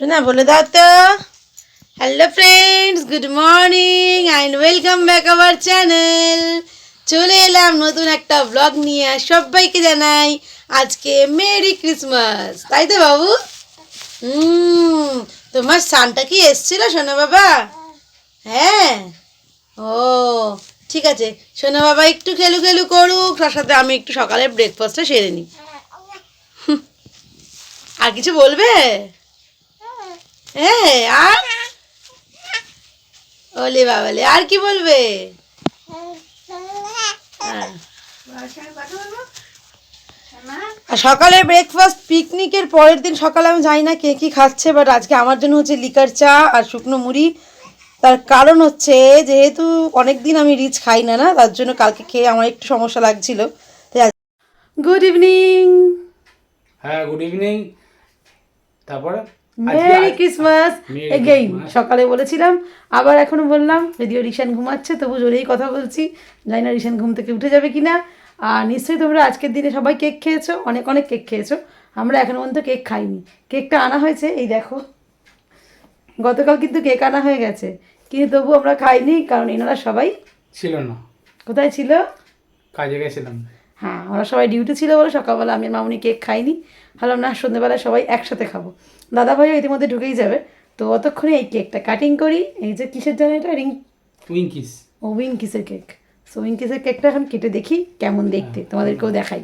শোনা, বলে দাও তো। Hello friends good morning and welcome back our channel চলে এলাম নতুন একটা ব্লগ নিয়ে, সবাইকে জানাই আজকে মেরি ক্রিসমাস। তাই তো বাবু? হুম, তোমার সানটা কি এসছিল সোনা বাবা? হ্যাঁ? ও, ঠিক আছে। সোনা বাবা একটু খেলু খেলু করুক, তার সাথে আমি একটু সকালে ব্রেকফাস্টটা সেরে নিই। আর কিছু বলবে? হ্যাঁ আর? ওলে বাবালে, আর কি বলবে? হ্যাঁ। আর সকালে ব্রেকফাস্ট পিকনিকের পরের দিন সকালে আমি জানি না কে কি খাচ্ছে বাট আজকে আমার জন্য হচ্ছে লিকার চা আর শুকনো মুড়ি। তার কারণ হচ্ছে যেহেতু অনেক দিন আমি রিচ খাই না না, তার জন্য কালকে খেয়ে আমার একটু সমস্যা লাগছিল। গুড ইভিনিং হ্যাঁ গুড ইভিনিং তারপরে? মেরি ক্রিসমাস এগেইন সকালে বলেছিলাম আবার এখনও বললাম যদিও রিশান ঘুমাচ্ছে তবু জোরেই কথা বলছি জানি না রিশান ঘুম থেকে উঠে যাবে কিনা। আর নিশ্চয়ই তোমরা আজকের দিনে সবাই কেক খেয়েছো অনেক অনেক কেক খেয়েছো আমরা এখনও পর্যন্ত কেক খাইনি। কেকটা আনা হয়েছে এই দেখো। গতকাল কিন্তু কেক আনা হয়ে গেছে কিন্তু তবু আমরা খাইনি কারণ এনারা সবাই ছিল না। কোথায় ছিল? কাজে গেছিলাম। হ্যাঁ ওরা সবাই ডিউটি ছিল বলে সকালবেলা আমি মামুনি কেক খাইনি। ভাবলাম না সন্ধ্যেবেলায় সবাই একসাথে খাব। দাদা ভাইও ইতিমধ্যে ঢুকেই যাবে। তো অতক্ষণে এই কেকটা কাটিং করি। এই যে কিসের জন্য এটা? রিং টুইঙ্কিস ও উইংকিসের কেক সো উইংকিসের কেকটা এখন কেটে দেখি কেমন দেখতে। তোমাদেরকেও দেখাই।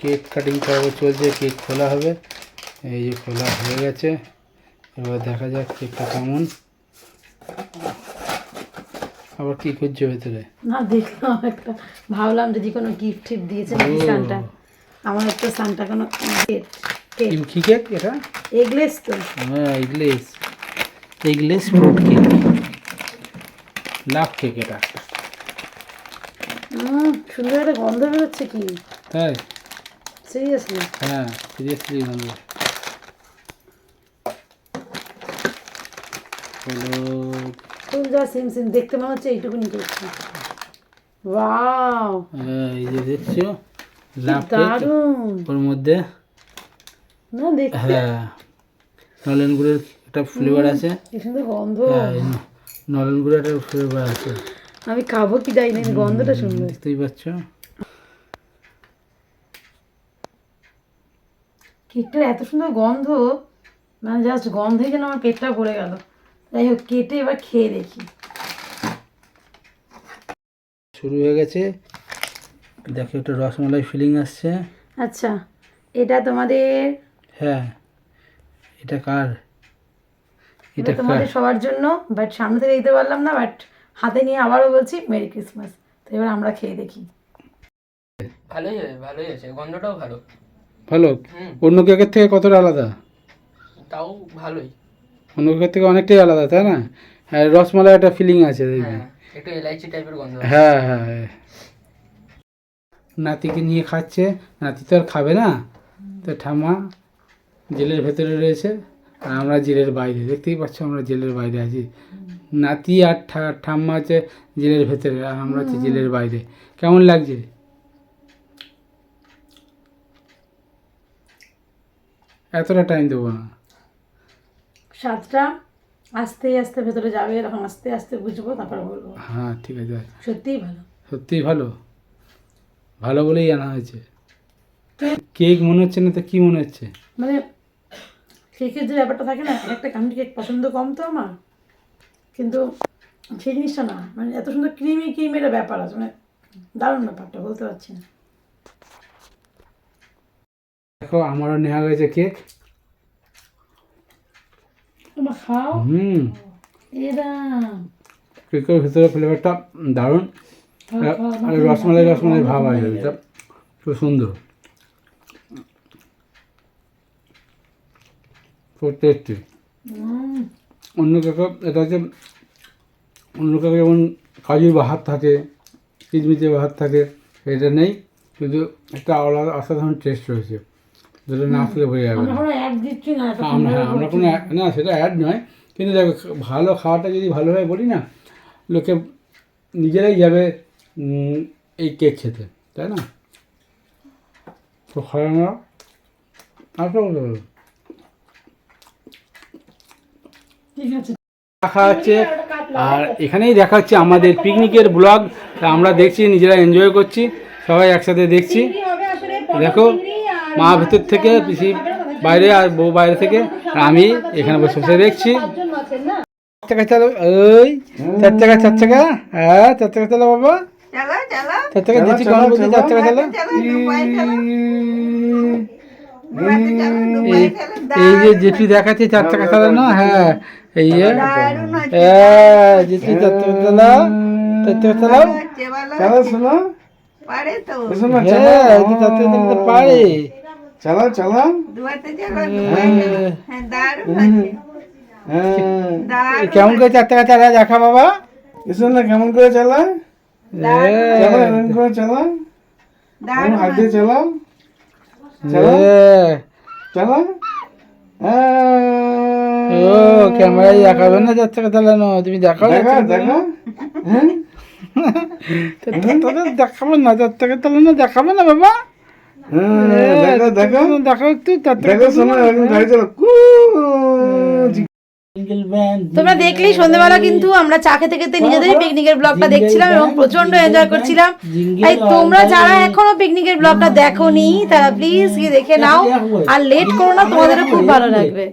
কেক কাটিং করাবো চলছে কেক খোলা হবে। এই যে খোলা হয়ে গেছে। এবার দেখা যাক কেকটা কেমন। আবার কি করছে ভেতরে? না দেখলাম একটা ভাবলাম যদি কোনো গিফট টিফট দিয়েছে সানটা আমার একটা সানটা কোনো কেক কেক কি- কেক এটা? এগলেস তো। হ্যাঁ eggless. Eggless fruit cake. Love cake এটা। সুন্দর একটা গন্ধ বেরোচ্ছে কি? তাই? সিরিয়াসলি হ্যাঁ সিরিয়াসলি গন্ধ। হলুদ ফুল যা সিম সিম দেখতে মনে হচ্ছে এইটুকুনি করছি ওয়াও হ্যাঁ, এই যে দেখছ দারুণ! ওর মধ্যে না দেখতে। হ্যাঁ নলেন গুড়ের একটা ফ্লেভার আছে। সুন্দর গন্ধ। হ্যাঁ নলেন গুড়ের একটা ফ্লেভার আছে। আমি খাব কি যাই না গন্ধটা সুন্দর দেখতেই পাচ্ছ কেকটার এত সুন্দর গন্ধ মানে জাস্ট গন্ধেই যেন আমার পেটটা ভরে গেল। যাই হোক কেটে এবার খেয়ে দেখি। শুরু হয়ে গেছে। দেখো একটা রসমালাই ফিলিং আসছে। আচ্ছা এটা তোমাদের হ্যাঁ এটা কার? এটা তোমাদের সবার জন্য বাট সামনে থেকে দিতে পারলাম না বাট হাতে নিয়ে আবারও বলছি মেরি ক্রিসমাস তো এবার আমরা খেয়ে দেখি। ভালোই হয়েছে ভালোই হয়েছে। গন্ধটাও ভালো। ভালো? অন্য কেকের থেকে কতটা আলাদা? তাও ভালোই। অন্য কেকের থেকে অনেকটাই আলাদা তাই না? হ্যাঁ রসমালাই একটা ফিলিং আছে দেখবি। হ্যাঁ একটু এলাইচি টাইপের গন্ধ হ্যাঁ হ্যাঁ হ্যাঁ। নাতিকে নিয়ে খাচ্ছে নাতি তো আর খাবে না। তো ঠাম্মা জেলের ভেতরে রয়েছে আর আমরা জেলের বাইরে দেখতেই পাচ্ছ আমরা জেলের বাইরে আছি। নাতি আর ঠাম্মা আছে জেলের ভেতরে আর আমরা আছি জেলের বাইরে। কেমন লাগছে? এতটা টাইম দেবো না। স্বাদটা আস্তে আস্তে ভেতরে যাবে তখন আস্তে আস্তে বুঝব তারপরে বলব। হ্যাঁ ঠিক আছে। সত্যিই ভালো। সত্যিই ভালো। ভালো বলেই আনা হয়েছে। কেক মনে হচ্ছে না তো কি মনে হচ্ছে? মানে কেকের যে ব্যাপারটা থাকে না একটা কামড়ি কেক পছন্দ কম তো আমার। কিন্তু সেই জিনিসটা না মানে এত সুন্দর ক্রিমি ক্রিমি একটা ব্যাপার আছে মানে দারুণ ব্যাপারটা বলতে পারছি না। দেখো আমারও নেওয়া হয়েছে কেক তোমার খাও। হুম। এরা কেকের ভিতরে ফ্লেভারটা দারুণ। আর- রসমালাই রসমালাই ভাব আছে খুব সুন্দর। খুব টেস্টি অন্য কেকে এটা হচ্ছে অন্য কেকে যেমন কাজুর বাহার থাকে কিচমিচে বাহার থাকে এটা নেই কিন্তু একটা আলাদা অসাধারণ টেস্ট রয়েছে। যেটা না আসলে বোঝা যাবে আমরা আমরা হ্যাঁ কোনো এক- না সেটা অ্যাড নয় কিন্তু দেখো ভালো খাওয়াটা যদি ভালোভাবে বলি না লোকে নিজেরাই যাবে এই কেক খেতে তাই না? তো খাই আমরা আর তো দেখা হচ্ছে। আর এখানেই দেখা হচ্ছে আমাদের পিকনিকের ব্লগ। আমরা দেখছি নিজেরা এনজয় করছি। সবাই একসাথে দেখছি। দেখো মা ভেতর থেকে পিসি বাইরে আর বউ বাইরে থেকে। আর আমি এখানে বসে বসে দেখছি। চাকা চালো ওই চার চাকা চার চাকা। হ্যাঁ চার চাকা চালো বাবা। চার চাকা যেটি চার চাকা চালো। এই যে যেটি দেখাচ্ছে চার চাকা চালানো হ্যাঁ এই যে হ্যাঁ যেটি চার চাকা চালাও চার চাকা চালাও চালো শোনো। পারে তো। শোনো হ্যাঁ চার চাকা চালাতে পারে। চালো চালো। চালা কেমন করে চার টাকা চালা দেখা বাবা? শোনো কেমন করে চালা? হ্যাঁ। চালো এমন করে চালা? দারুণ হাত দিয়ে চালাও চালো হ্যাঁ। চালো। ও ক্যামেরায় দেখাবে না যার থেকে চালানো তুমি দেখাও দেখাবো না যার থেকে চালানো না বাবা। দেখো দেখো। দেখো একটু দেখো সময় গাড়ি তোমরা দেখলেই সন্ধ্যাবেলা কিন্তু আমরা চা খেতে খেতে নিজেদের পিকনিকের ব্লগটা দেখছিলাম এবং প্রচণ্ড এনজয় করছিলাম তাই তোমরা যারা এখনও পিকনিকের ব্লগটা দেখোনি তারা প্লিজ গিয়ে দেখে নাও আর লেট করো না তোমাদেরও খুব ভালো লাগবে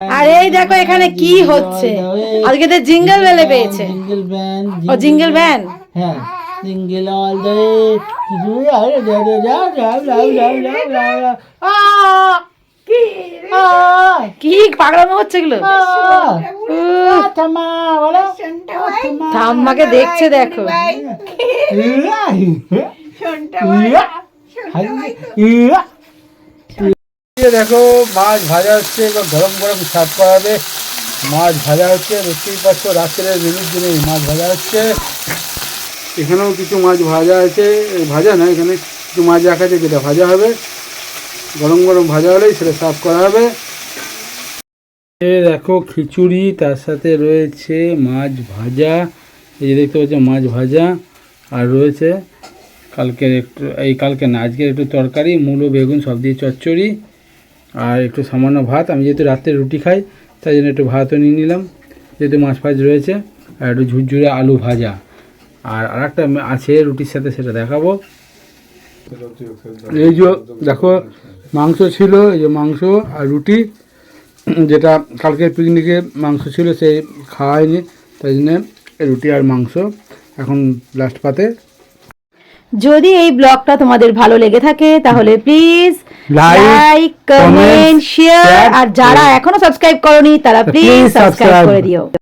আর এই দেখো এখানে কি হচ্ছে আজকে তো জিঙ্গল বেলে পেয়েছে ও জিঙ্গল ব্যান হ্যাঁ জিঙ্গল অল দ্য কিছু আরে যা যা যা যা যা যা কি পাগলামো হচ্ছে এগুলো? ঠাম্মাকে দেখছে দেখো। দেখো মাছ ভাজা হচ্ছে এবার গরম গরম সার্ভ করা হবে মাছ ভাজা হচ্ছে দেখতেই পাচ্ছ রাত্রের জন্য এই মাছ ভাজা হচ্ছে। এখানেও কিছু মাছ ভাজা আছে ভাজা না এখানে কিছু মাছ রাখা আছে যেটা ভাজা হবে। গরম গরম ভাজা হলেই সেটা সার্ভ করা হবে। এ দেখো খিচুড়ি, তার সাথে রয়েছে মাছ ভাজা। এই যে দেখতে পাচ্ছ মাছ ভাজা, আর রয়েছে কালকের একটু, এই কালকে না, আজকের একটু তরকারি, মূলো, বেগুন, সব দিয়ে চচ্চড়ি, আর একটু সামান্য ভাত। আমি যেহেতু রাত্রে রুটি খাই, তাই জন্য একটু ভাতও নিয়ে নিলাম। যেহেতু মাছ ফাছ রয়েছে, আর একটু ঝুরঝুরে আলু ভাজা। আর আরেকটা আছে রুটির সাথে, সেটা দেখাবো। এই যে দেখো মাংস ছিল এই যে মাংস আর রুটি যেটা কালকের পিকনিকে মাংস ছিল সেই খাওয়া হয়নি তাই জন্য রুটি আর মাংস এখন লাস্ট পাতে। যদি এই ব্লগটা তোমাদের ভালো লেগে থাকে তাহলে প্লিজ লাইক কমেন্ট শেয়ার আর যারা এখনও সাবস্ক্রাইব করনি তারা প্লিজ সাবস্ক্রাইব করে দিও।